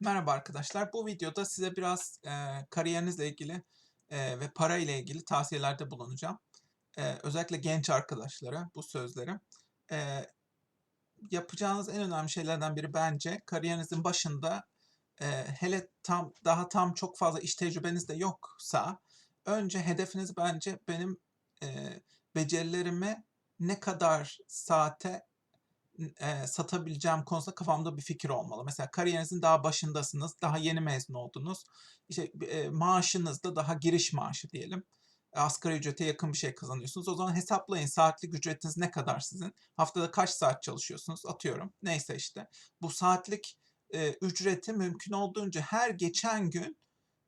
Merhaba arkadaşlar. Bu videoda size biraz e, kariyerinizle ilgili e, ve para ile ilgili tavsiyelerde bulunacağım. E, özellikle genç arkadaşlara bu sözleri. E, yapacağınız en önemli şeylerden biri bence kariyerinizin başında e, hele tam daha tam çok fazla iş tecrübeniz de yoksa önce hedefiniz bence benim e, becerilerimi ne kadar saate eee, satabileceğim konusunda kafamda bir fikir olmalı. Mesela kariyerinizin daha başındasınız, daha yeni mezun oldunuz. İşte, eee, maaşınız da daha giriş maaşı diyelim. Asgari ücrete yakın bir şey kazanıyorsunuz. O zaman hesaplayın saatlik ücretiniz ne kadar sizin? Haftada kaç saat çalışıyorsunuz? Atıyorum. Neyse işte. Bu saatlik eee, ücreti mümkün olduğunca her geçen gün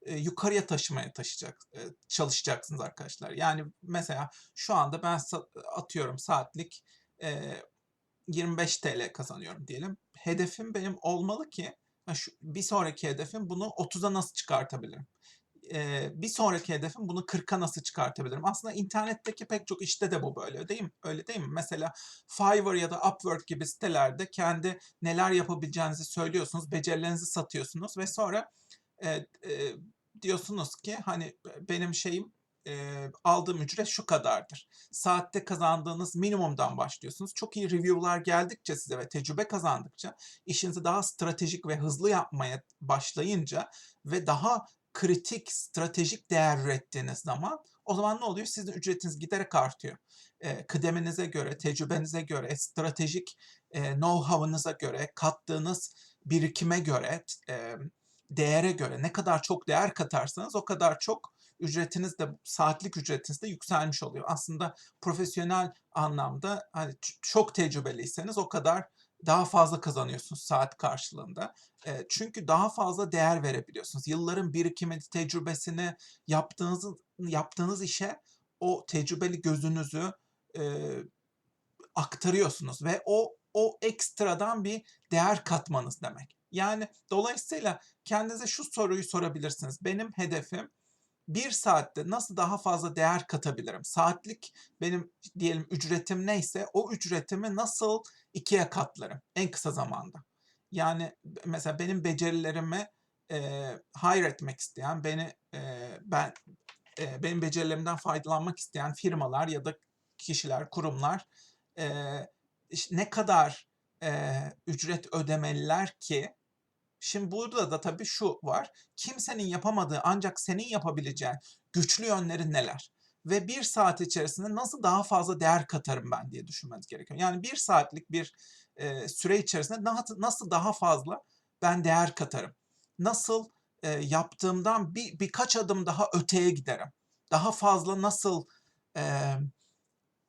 eee, yukarıya taşımaya taşıyacak, eee, çalışacaksınız arkadaşlar. Yani mesela şu anda ben atıyorum saatlik eee 25 TL kazanıyorum diyelim. Hedefim benim olmalı ki şu bir sonraki hedefim bunu 30'a nasıl çıkartabilirim? Eee, bir sonraki hedefim bunu 40'a nasıl çıkartabilirim? Aslında internetteki pek çok işte de bu böyle değil mi? Öyle değil mi? Mesela Fiverr ya da Upwork gibi sitelerde kendi neler yapabileceğinizi söylüyorsunuz, becerilerinizi satıyorsunuz ve sonra eee, eee, diyorsunuz ki hani benim şeyim eee, aldığım ücret şu kadardır. Saatte kazandığınız minimumdan başlıyorsunuz. Çok iyi review'lar geldikçe size ve tecrübe kazandıkça işinizi daha stratejik ve hızlı yapmaya başlayınca ve daha kritik, stratejik değer ürettiğiniz zaman o zaman ne oluyor? Sizin ücretiniz giderek artıyor. Eee, kıdeminize göre, tecrübenize göre, stratejik eee, know-how'ınıza göre, kattığınız birikime göre, eee, değere göre ne kadar çok değer katarsanız o kadar çok ücretiniz de saatlik ücretiniz de yükselmiş oluyor. Aslında profesyonel anlamda hani çok tecrübeliyseniz o kadar daha fazla kazanıyorsunuz saat karşılığında. Eee, çünkü daha fazla değer verebiliyorsunuz. Yılların birikimini, tecrübesini, yaptığınız yaptığınız işe o tecrübeli gözünüzü eee, aktarıyorsunuz ve o o ekstradan bir değer katmanız demek. Yani dolayısıyla kendinize şu soruyu sorabilirsiniz. Benim hedefim bir saatte nasıl daha fazla değer katabilirim? Saatlik benim diyelim ücretim neyse o ücretimi nasıl ikiye katlarım en kısa zamanda? Yani mesela benim becerilerimi eee hire etmek isteyen, beni eee, ben eee, benim becerilerimden faydalanmak isteyen firmalar ya da kişiler, kurumlar iş- ne kadar eee, ücret ödemeliler ki Şimdi burada da tabii şu var. Kimsenin yapamadığı ancak senin yapabileceğin güçlü yönleri neler? Ve bir saat içerisinde nasıl daha fazla değer katarım ben diye düşünmeniz gerekiyor. Yani bir saatlik bir e, süre içerisinde nasıl daha fazla ben değer katarım? Nasıl e, yaptığımdan bir birkaç adım daha öteye giderim? Daha fazla nasıl e,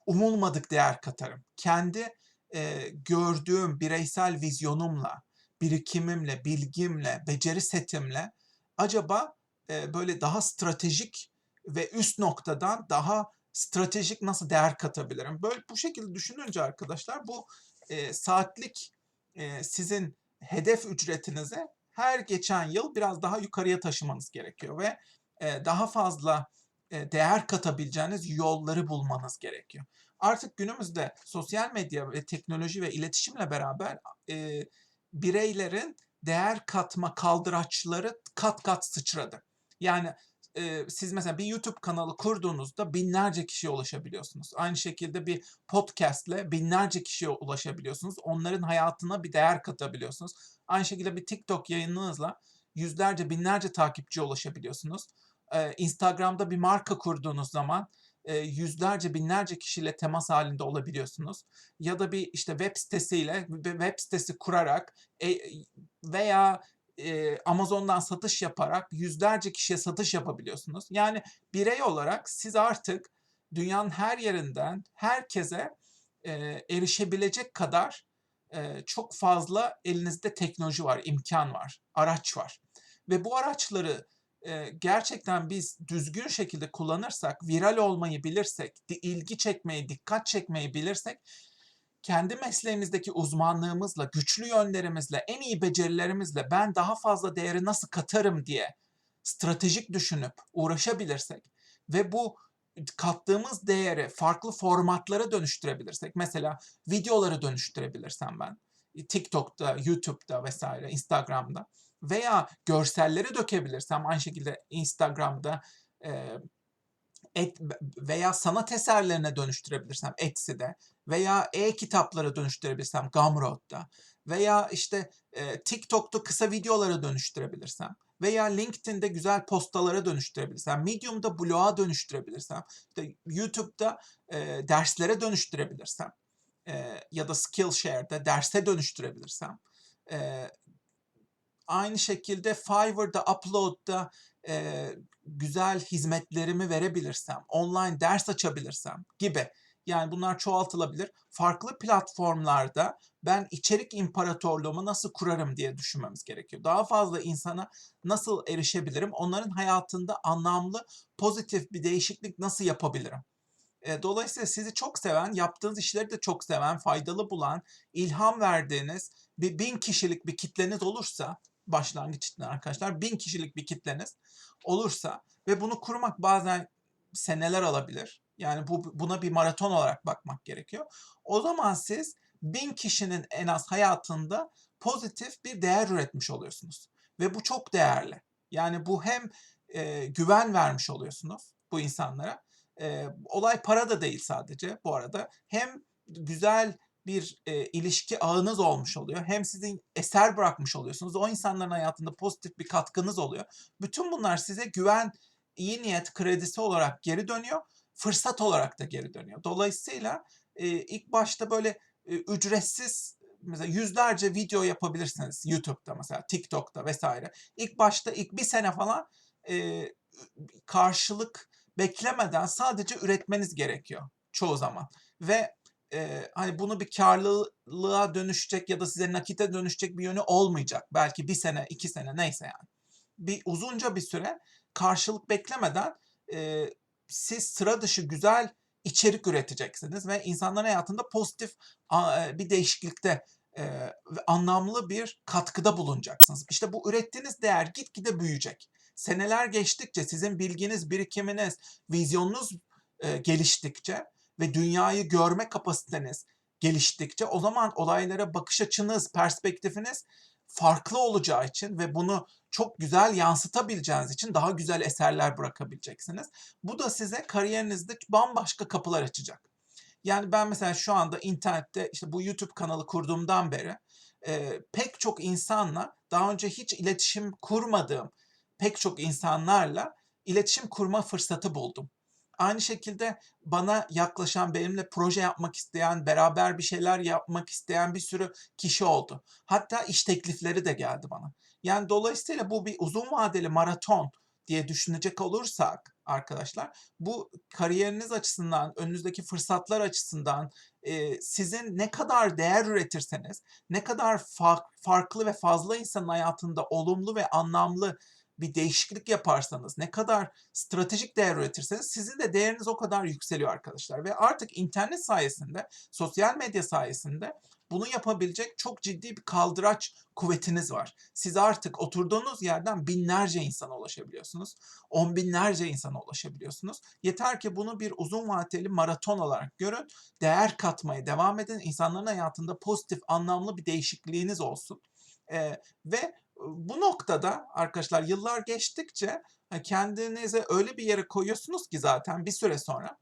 umulmadık değer katarım? Kendi e, gördüğüm bireysel vizyonumla, birikimimle, bilgimle, beceri setimle acaba e, böyle daha stratejik ve üst noktadan daha stratejik nasıl değer katabilirim? Böyle bu şekilde düşününce arkadaşlar bu e, saatlik e, sizin hedef ücretinizi her geçen yıl biraz daha yukarıya taşımanız gerekiyor ve e, daha fazla e, değer katabileceğiniz yolları bulmanız gerekiyor. Artık günümüzde sosyal medya ve teknoloji ve iletişimle beraber e, bireylerin değer katma kaldıraçları kat kat sıçradı. Yani e, siz mesela bir YouTube kanalı kurduğunuzda binlerce kişiye ulaşabiliyorsunuz. Aynı şekilde bir podcastle binlerce kişiye ulaşabiliyorsunuz. Onların hayatına bir değer katabiliyorsunuz. Aynı şekilde bir TikTok yayınınızla yüzlerce binlerce takipçiye ulaşabiliyorsunuz. Ee, Instagram'da bir marka kurduğunuz zaman e, yüzlerce binlerce kişiyle temas halinde olabiliyorsunuz. Ya da bir işte web sitesiyle bir web sitesi kurarak e, veya Amazon'dan satış yaparak yüzlerce kişiye satış yapabiliyorsunuz. Yani birey olarak siz artık dünyanın her yerinden herkese erişebilecek kadar çok fazla elinizde teknoloji var, imkan var, araç var. Ve bu araçları e, gerçekten biz düzgün şekilde kullanırsak, viral olmayı bilirsek, ilgi çekmeyi, dikkat çekmeyi bilirsek, kendi mesleğimizdeki uzmanlığımızla, güçlü yönlerimizle, en iyi becerilerimizle ben daha fazla değeri nasıl katarım diye stratejik düşünüp uğraşabilirsek ve bu kattığımız değeri farklı formatlara dönüştürebilirsek, mesela videoları dönüştürebilirsem ben, TikTok'ta, YouTube'da vesaire, Instagram'da veya görselleri dökebilirsem aynı şekilde Instagram'da e, et veya sanat eserlerine dönüştürebilirsem Etsy'de veya e-kitaplara dönüştürebilirsem Gumroad'da veya işte e, TikTok'ta kısa videolara dönüştürebilirsem veya LinkedIn'de güzel postalara dönüştürebilirsem, Medium'da bloğa dönüştürebilirsem, işte YouTube'da e, derslere dönüştürebilirsem e, ya da Skillshare'da derse dönüştürebilirsem, e, aynı şekilde Fiverr'da, Upload'da e, güzel hizmetlerimi verebilirsem, online ders açabilirsem gibi. Yani bunlar çoğaltılabilir. Farklı platformlarda ben içerik imparatorluğumu nasıl kurarım diye düşünmemiz gerekiyor. Daha fazla insana nasıl erişebilirim? Onların hayatında anlamlı, pozitif bir değişiklik nasıl yapabilirim? Dolayısıyla sizi çok seven, yaptığınız işleri de çok seven, faydalı bulan, ilham verdiğiniz bir bin kişilik bir kitleniz olursa, başlangıç için arkadaşlar, bin kişilik bir kitleniz olursa ve bunu kurmak bazen seneler alabilir. Yani bu buna bir maraton olarak bakmak gerekiyor. O zaman siz bin kişinin en az hayatında pozitif bir değer üretmiş oluyorsunuz. Ve bu çok değerli. Yani bu hem e, güven vermiş oluyorsunuz bu insanlara. E, olay para da değil sadece bu arada. Hem güzel bir e, ilişki ağınız olmuş oluyor. Hem sizin eser bırakmış oluyorsunuz. O insanların hayatında pozitif bir katkınız oluyor. Bütün bunlar size güven, iyi niyet kredisi olarak geri dönüyor. Fırsat olarak da geri dönüyor. Dolayısıyla e, ilk başta böyle e, ücretsiz mesela yüzlerce video yapabilirsiniz YouTube'da mesela TikTok'ta vesaire. İlk başta ilk bir sene falan e, karşılık beklemeden sadece üretmeniz gerekiyor çoğu zaman. Ve e, hani bunu bir karlılığa dönüşecek ya da size nakite dönüşecek bir yönü olmayacak. Belki bir sene, iki sene neyse yani. Bir uzunca bir süre karşılık beklemeden e, siz sıra dışı güzel içerik üreteceksiniz ve insanların hayatında pozitif bir değişiklikte ve anlamlı bir katkıda bulunacaksınız. İşte bu ürettiğiniz değer gitgide büyüyecek. Seneler geçtikçe sizin bilginiz, birikiminiz, vizyonunuz geliştikçe ve dünyayı görme kapasiteniz geliştikçe o zaman olaylara bakış açınız, perspektifiniz farklı olacağı için ve bunu çok güzel yansıtabileceğiniz için daha güzel eserler bırakabileceksiniz. Bu da size kariyerinizde bambaşka kapılar açacak. Yani ben mesela şu anda internette işte bu YouTube kanalı kurduğumdan beri e, pek çok insanla daha önce hiç iletişim kurmadığım pek çok insanlarla iletişim kurma fırsatı buldum. Aynı şekilde bana yaklaşan, benimle proje yapmak isteyen, beraber bir şeyler yapmak isteyen bir sürü kişi oldu. Hatta iş teklifleri de geldi bana. Yani dolayısıyla bu bir uzun vadeli maraton diye düşünecek olursak arkadaşlar bu kariyeriniz açısından, önünüzdeki fırsatlar açısından e, sizin ne kadar değer üretirseniz, ne kadar fa- farklı ve fazla insanın hayatında olumlu ve anlamlı bir değişiklik yaparsanız, ne kadar stratejik değer üretirseniz sizin de değeriniz o kadar yükseliyor arkadaşlar. Ve artık internet sayesinde, sosyal medya sayesinde bunu yapabilecek çok ciddi bir kaldıraç kuvvetiniz var. Siz artık oturduğunuz yerden binlerce insana ulaşabiliyorsunuz. On binlerce insana ulaşabiliyorsunuz. Yeter ki bunu bir uzun vadeli maraton olarak görün. Değer katmaya devam edin. İnsanların hayatında pozitif, anlamlı bir değişikliğiniz olsun. Ee, ve bu noktada arkadaşlar yıllar geçtikçe kendinize öyle bir yere koyuyorsunuz ki zaten bir süre sonra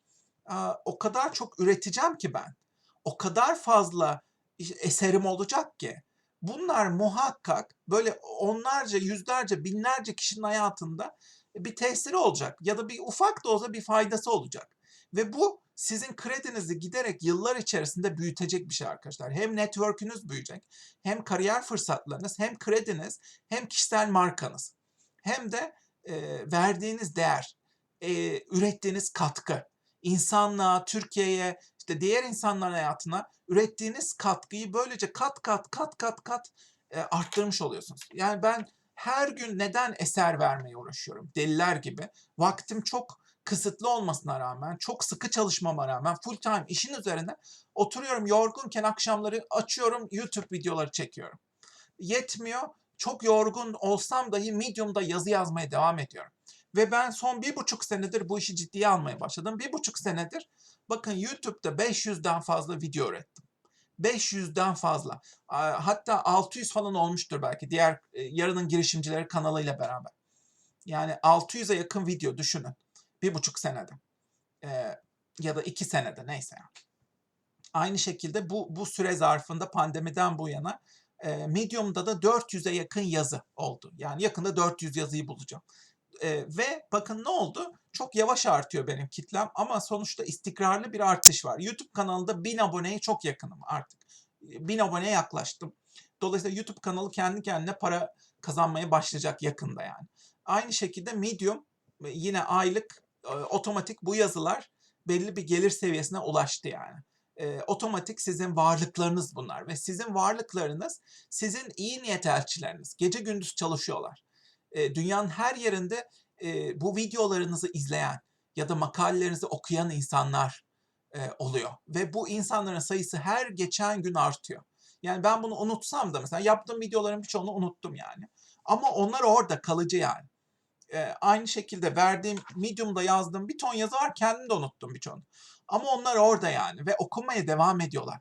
o kadar çok üreteceğim ki ben. O kadar fazla eserim olacak ki. Bunlar muhakkak böyle onlarca, yüzlerce, binlerce kişinin hayatında bir tesiri olacak ya da bir ufak da olsa bir faydası olacak. Ve bu sizin kredinizi giderek yıllar içerisinde büyütecek bir şey arkadaşlar. Hem network'ünüz büyüyecek, hem kariyer fırsatlarınız, hem krediniz, hem kişisel markanız. Hem de e, verdiğiniz değer, e, ürettiğiniz katkı, insanlığa, Türkiye'ye, işte diğer insanların hayatına ürettiğiniz katkıyı böylece kat kat kat kat kat e, arttırmış oluyorsunuz. Yani ben her gün neden eser vermeye uğraşıyorum? Deliler gibi. Vaktim çok kısıtlı olmasına rağmen, çok sıkı çalışmama rağmen full time işin üzerine oturuyorum yorgunken akşamları açıyorum YouTube videoları çekiyorum. Yetmiyor. Çok yorgun olsam dahi Medium'da yazı yazmaya devam ediyorum. Ve ben son bir buçuk senedir bu işi ciddiye almaya başladım. Bir buçuk senedir bakın YouTube'da 500'den fazla video ürettim. 500'den fazla. Hatta 600 falan olmuştur belki diğer e, yarının girişimcileri kanalıyla beraber. Yani 600'e yakın video düşünün. Bir buçuk senede. Ee, ya da iki senede neyse. Aynı şekilde bu, bu süre zarfında pandemiden bu yana e, Medium'da da 400'e yakın yazı oldu. Yani yakında 400 yazıyı bulacağım. E, ve bakın ne oldu? Çok yavaş artıyor benim kitlem ama sonuçta istikrarlı bir artış var. YouTube kanalında 1000 aboneye çok yakınım artık. 1000 aboneye yaklaştım. Dolayısıyla YouTube kanalı kendi kendine para kazanmaya başlayacak yakında yani. Aynı şekilde Medium e, yine aylık e, otomatik bu yazılar belli bir gelir seviyesine ulaştı yani. E, otomatik sizin varlıklarınız bunlar ve sizin varlıklarınız sizin iyi niyet elçileriniz. Gece gündüz çalışıyorlar. E, dünyanın her yerinde e, bu videolarınızı izleyen ya da makalelerinizi okuyan insanlar e, oluyor ve bu insanların sayısı her geçen gün artıyor. Yani ben bunu unutsam da mesela yaptığım videoların birçoğunu unuttum yani. Ama onlar orada kalıcı yani. E, aynı şekilde verdiğim Medium'da yazdığım bir ton yazı var kendim de unuttum birçoğunu. Ama onlar orada yani ve okumaya devam ediyorlar.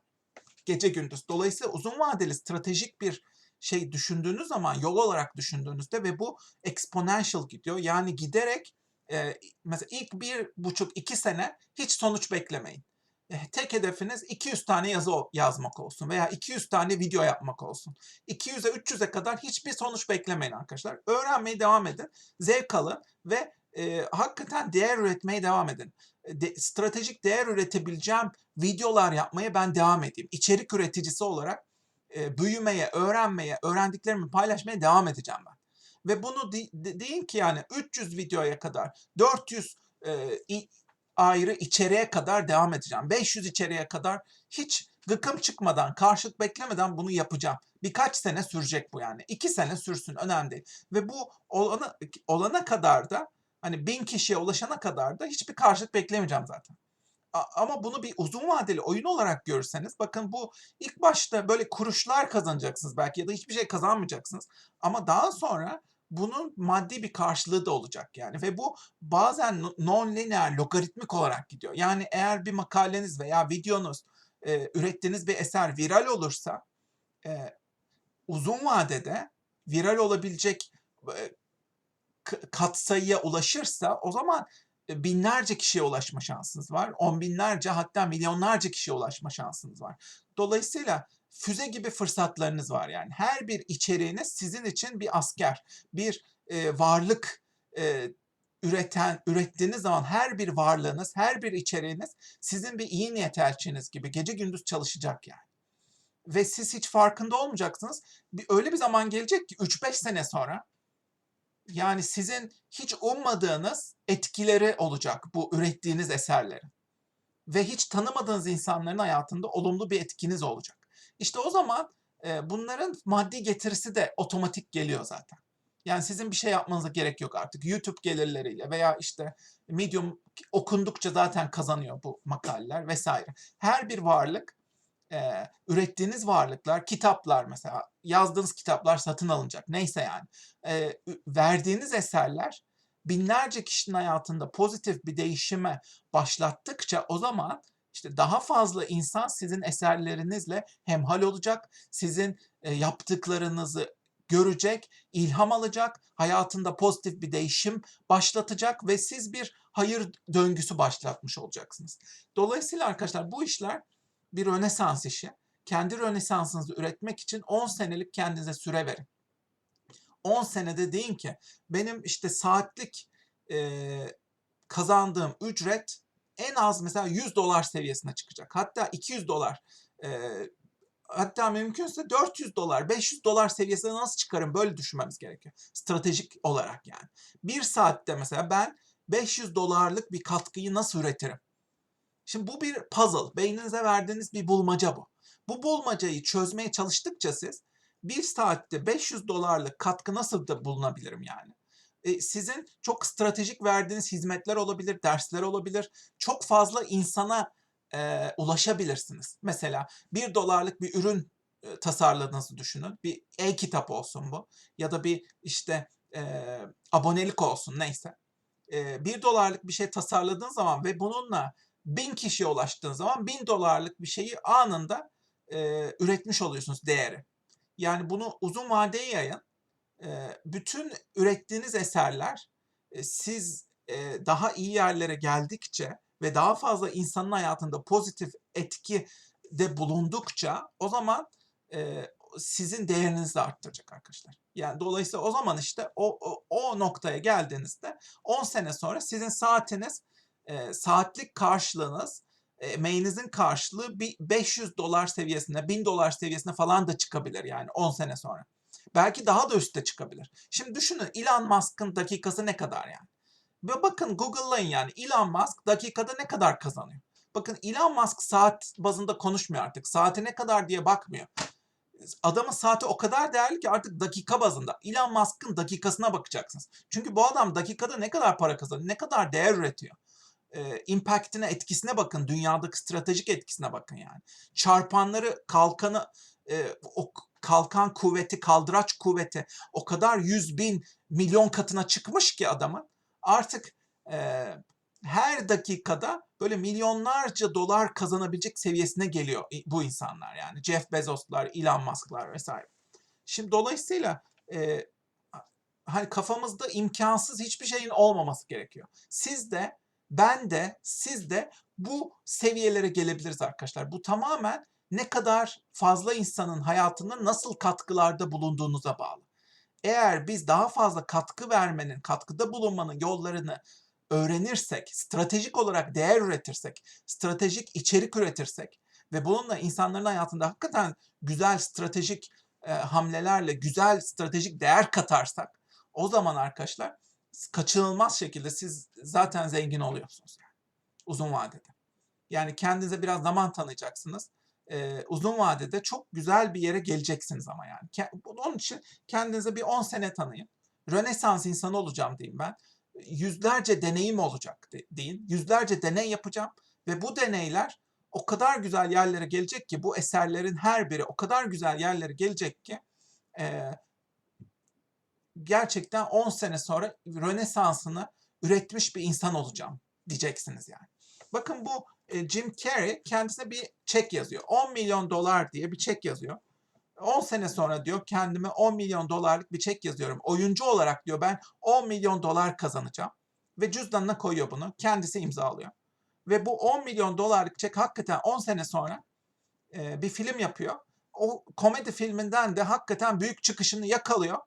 Gece gündüz. Dolayısıyla uzun vadeli stratejik bir şey düşündüğünüz zaman yol olarak düşündüğünüzde ve bu exponential gidiyor. Yani giderek e, mesela ilk bir buçuk iki sene hiç sonuç beklemeyin. E, tek hedefiniz 200 tane yazı yazmak olsun veya 200 tane video yapmak olsun. 200'e 300'e kadar hiçbir sonuç beklemeyin arkadaşlar. Öğrenmeye devam edin, zevk alın ve e, hakikaten değer üretmeye devam edin. De, stratejik değer üretebileceğim videolar yapmaya ben devam edeyim. İçerik üreticisi olarak e, büyümeye, öğrenmeye, öğrendiklerimi paylaşmaya devam edeceğim ben. Ve bunu de, de, deyin ki yani 300 videoya kadar, 400 e, ayrı içeriğe kadar devam edeceğim. 500 içeriğe kadar hiç gıkım çıkmadan, karşılık beklemeden bunu yapacağım. Birkaç sene sürecek bu yani. İki sene sürsün önemli değil. Ve bu olana, olana kadar da hani bin kişiye ulaşana kadar da hiçbir karşılık beklemeyeceğim zaten. Ama bunu bir uzun vadeli oyun olarak görürseniz bakın bu ilk başta böyle kuruşlar kazanacaksınız belki ya da hiçbir şey kazanmayacaksınız. Ama daha sonra bunun maddi bir karşılığı da olacak yani ve bu bazen non-linear logaritmik olarak gidiyor. Yani eğer bir makaleniz veya videonuz e, ürettiğiniz bir eser viral olursa e, uzun vadede viral olabilecek e, katsayıya ulaşırsa o zaman binlerce kişiye ulaşma şansınız var. On binlerce hatta milyonlarca kişiye ulaşma şansınız var. Dolayısıyla füze gibi fırsatlarınız var yani. Her bir içeriğiniz sizin için bir asker, bir e, varlık e, üreten, ürettiğiniz zaman her bir varlığınız, her bir içeriğiniz sizin bir iyi niyet elçiniz gibi gece gündüz çalışacak yani. Ve siz hiç farkında olmayacaksınız. Bir, öyle bir zaman gelecek ki 3-5 sene sonra yani sizin hiç ummadığınız etkileri olacak bu ürettiğiniz eserlerin. Ve hiç tanımadığınız insanların hayatında olumlu bir etkiniz olacak. İşte o zaman e, bunların maddi getirisi de otomatik geliyor zaten. Yani sizin bir şey yapmanıza gerek yok artık. YouTube gelirleriyle veya işte Medium okundukça zaten kazanıyor bu makaleler vesaire. Her bir varlık e, ürettiğiniz varlıklar, kitaplar mesela yazdığınız kitaplar satın alınacak. Neyse yani. E, verdiğiniz eserler binlerce kişinin hayatında pozitif bir değişime başlattıkça o zaman işte daha fazla insan sizin eserlerinizle hemhal olacak, sizin e, yaptıklarınızı görecek, ilham alacak, hayatında pozitif bir değişim başlatacak ve siz bir hayır döngüsü başlatmış olacaksınız. Dolayısıyla arkadaşlar bu işler bir rönesans işi. Kendi rönesansınızı üretmek için 10 senelik kendinize süre verin. 10 senede deyin ki benim işte saatlik e, kazandığım ücret en az mesela 100 dolar seviyesine çıkacak. Hatta 200 dolar e, hatta mümkünse 400 dolar, 500 dolar seviyesine nasıl çıkarım böyle düşünmemiz gerekiyor. Stratejik olarak yani. Bir saatte mesela ben 500 dolarlık bir katkıyı nasıl üretirim? Şimdi bu bir puzzle. Beyninize verdiğiniz bir bulmaca bu. Bu bulmacayı çözmeye çalıştıkça siz bir saatte 500 dolarlık katkı nasıl da bulunabilirim yani? E, sizin çok stratejik verdiğiniz hizmetler olabilir, dersler olabilir. Çok fazla insana e, ulaşabilirsiniz. Mesela bir dolarlık bir ürün e, tasarladığınızı düşünün. Bir e-kitap olsun bu. Ya da bir işte e, abonelik olsun neyse. E, bir dolarlık bir şey tasarladığın zaman ve bununla bin kişiye ulaştığın zaman bin dolarlık bir şeyi anında eee, üretmiş oluyorsunuz değeri. Yani bunu uzun vadeye yayın. Bütün ürettiğiniz eserler, siz, daha iyi yerlere geldikçe ve daha fazla insanın hayatında pozitif etkide bulundukça o zaman, sizin değerinizi de arttıracak arkadaşlar. Yani dolayısıyla o zaman işte o o o noktaya geldiğinizde 10 sene sonra sizin saatiniz, eee, saatlik karşılığınız, emeğinizin karşılığı bir $500 seviyesine, $1000 seviyesine falan da çıkabilir yani 10 sene sonra. Belki daha da üste çıkabilir. Şimdi düşünün Elon Musk'ın dakikası ne kadar yani? Ve bakın Google'layın yani Elon Musk dakikada ne kadar kazanıyor? Bakın Elon Musk saat bazında konuşmuyor artık. Saati ne kadar diye bakmıyor. Adamın saati o kadar değerli ki artık dakika bazında. Elon Musk'ın dakikasına bakacaksınız. Çünkü bu adam dakikada ne kadar para kazanıyor, ne kadar değer üretiyor. Eee, impact'ine, etkisine bakın. Dünyadaki stratejik etkisine bakın yani. Çarpanları, kalkanı, eee, o k kalkan kuvveti, kaldıraç kuvveti o kadar 100.000, milyon katına çıkmış ki adamın. Artık, eee, her dakikada böyle milyonlarca dolar kazanabilecek seviyesine geliyor bu insanlar yani. Jeff Bezos'lar, Elon Musk'lar vs. Şimdi dolayısıyla, a hani kafamızda imkânsız hiçbir şeyin olmaması gerekiyor. Siz de, ben de, siz de bu seviyelere gelebiliriz arkadaşlar. Bu tamamen ne kadar fazla insanın hayatına nasıl katkılarda bulunduğunuza bağlı. Eğer biz daha fazla katkı vermenin, katkıda bulunmanın yollarını öğrenirsek, stratejik olarak değer üretirsek, stratejik içerik üretirsek ve bununla insanların hayatında hakikaten güzel stratejik, eee, hamlelerle güzel stratejik değer katarsak o zaman arkadaşlar kaçınılmaz şekilde siz zaten zengin oluyorsunuz yani uzun vadede. Yani kendinize biraz zaman tanıyacaksınız. Eee, uzun vadede çok güzel bir yere geleceksiniz ama yani. Onun için kendinize bir 10 sene tanıyın. Rönesans insanı olacağım diyeyim ben. Yüzlerce deneyim olacak de deyin. Yüzlerce deney yapacağım ve bu deneyler o kadar güzel yerlere gelecek ki bu eserlerin her biri o kadar güzel yerlere gelecek ki, eee gerçekten 10 sene sonra Rönesans'ını üretmiş bir insan olacağım diyeceksiniz yani. Bakın bu, eee, Jim Carrey kendisine bir çek yazıyor. $10.000.000 diye bir çek yazıyor. 10 sene sonra diyor kendime $10.000.000'lık bir çek yazıyorum. Oyuncu olarak diyor ben $10.000.000 kazanacağım ve cüzdanına koyuyor bunu. Kendisi imzalıyor. Ve bu $10.000.000'lık çek hakikaten 10 sene sonra, eee, bir film yapıyor. O komedi filminden de hakikaten büyük çıkışını yakalıyor.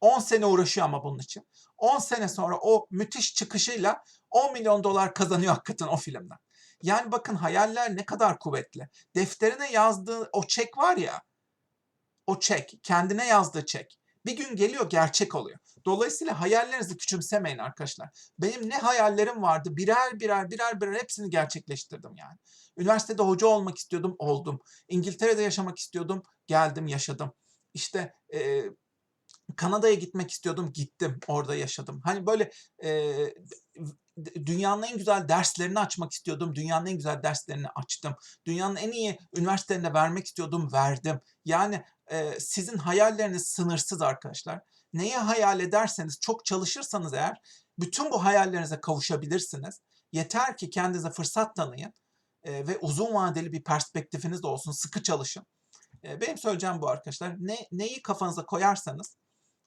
10 sene uğraşıyor ama bunun için. 10 sene sonra o müthiş çıkışıyla $10.000.000 kazanıyor hakikaten o filmden. Yani bakın hayaller ne kadar kuvvetli. Defterine yazdığı o çek var ya, o çek, kendine yazdığı çek bir gün geliyor gerçek oluyor. Dolayısıyla hayallerinizi küçümsemeyin arkadaşlar. Benim ne hayallerim vardı birer birer, birer birer hepsini gerçekleştirdim yani. Üniversitede hoca olmak istiyordum, oldum. İngiltere'de yaşamak istiyordum, geldim, yaşadım. İşte, eee, Kanada'ya gitmek istiyordum, gittim, orada yaşadım. Hani böyle, d dünyanın en güzel derslerini açmak istiyordum, dünyanın en güzel derslerini açtım. Dünyanın en iyi üniversitelerinde vermek istiyordum, verdim. Yani, eee, sizin hayalleriniz sınırsız arkadaşlar. Neyi hayal ederseniz, çok çalışırsanız eğer bütün bu hayallerinize kavuşabilirsiniz. Yeter ki kendinize fırsat tanıyın, eee, ve uzun vadeli bir perspektifiniz de olsun, sıkı çalışın. Eee, benim söyleyeceğim bu arkadaşlar. Ne neyi kafanıza koyarsanız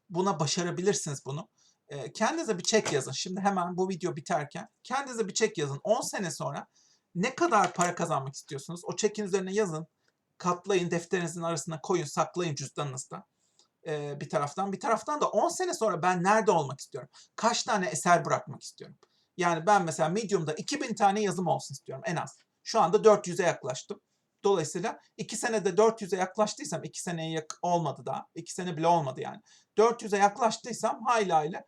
buna başarabilirsiniz bunu. Eee, kendinize bir çek yazın. Şimdi hemen bu video biterken kendinize bir çek yazın. 10 sene sonra ne kadar para kazanmak istiyorsunuz? O çekin üzerine yazın. Katlayın, defterinizin arasına koyun, saklayın cüzdanınızda, eee, bir taraftan. Bir taraftan da 10 sene sonra ben nerede olmak istiyorum? Kaç tane eser bırakmak istiyorum? Yani ben mesela Medium'da 2000 tane yazım olsun istiyorum en az. Şu anda 400'e yaklaştım. Dolayısıyla 2 senede 400'e yaklaştıysam 2 seneye yak olmadı daha. 2 sene bile olmadı yani. 400'e yaklaştıysam hayli hayli,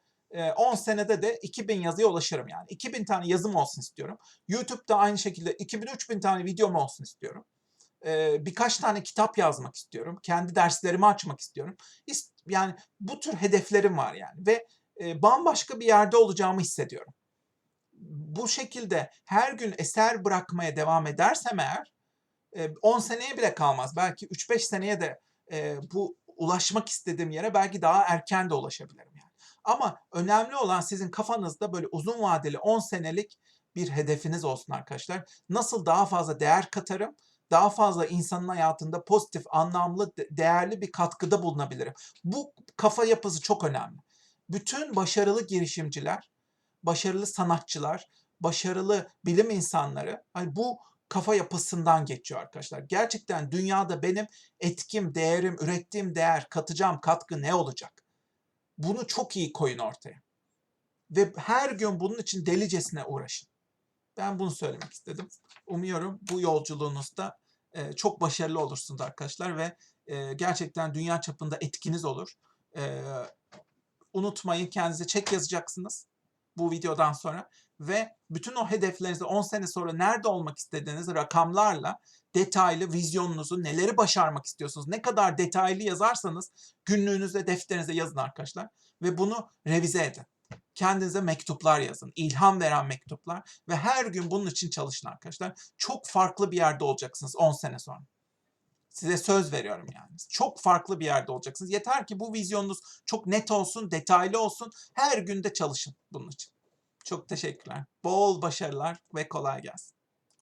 10 senede de 2000 yazıya ulaşırım yani. 2000 tane yazım olsun istiyorum. YouTube'da aynı şekilde 2000-3000 tane videom olsun istiyorum. Birkaç tane kitap yazmak istiyorum. Kendi derslerimi açmak istiyorum. İst yani bu tür hedeflerim var yani ve, bambaşka bir yerde olacağımı hissediyorum. Bu şekilde her gün eser bırakmaya devam edersem eğer, eee, 10 seneye bile kalmaz. Belki 3-5 seneye de, bu ulaşmak istediğim yere belki daha erken de ulaşabilirim yani. Ama önemli olan sizin kafanızda böyle uzun vadeli 10 senelik bir hedefiniz olsun arkadaşlar. Nasıl daha fazla değer katarım, daha fazla insanın hayatında pozitif, anlamlı, de- değerli bir katkıda bulunabilirim. Bu kafa yapısı çok önemli. Bütün başarılı girişimciler, başarılı sanatçılar, başarılı bilim insanları hani bu kafa yapısından geçiyor arkadaşlar. Gerçekten dünyada benim etkim, değerim, ürettiğim değer, katacağım katkı ne olacak? Bunu çok iyi koyun ortaya. Ve her gün bunun için delicesine uğraşın. Ben bunu söylemek istedim. Umuyorum bu yolculuğunuzda e, çok başarılı olursunuz arkadaşlar ve e, gerçekten dünya çapında etkiniz olur. E, unutmayın kendinize çek yazacaksınız bu videodan sonra ve bütün o hedeflerinizi 10 sene sonra nerede olmak istediğiniz rakamlarla detaylı vizyonunuzu, neleri başarmak istiyorsunuz, ne kadar detaylı yazarsanız günlüğünüzde, defterinize yazın arkadaşlar ve bunu revize edin. Kendinize mektuplar yazın, ilham veren mektuplar ve her gün bunun için çalışın arkadaşlar. Çok farklı bir yerde olacaksınız 10 sene sonra. Size söz veriyorum yani. Çok farklı bir yerde olacaksınız. Yeter ki bu vizyonunuz çok net olsun, detaylı olsun. Her günde çalışın bunun için. Çok teşekkürler. Bol başarılar ve kolay gelsin.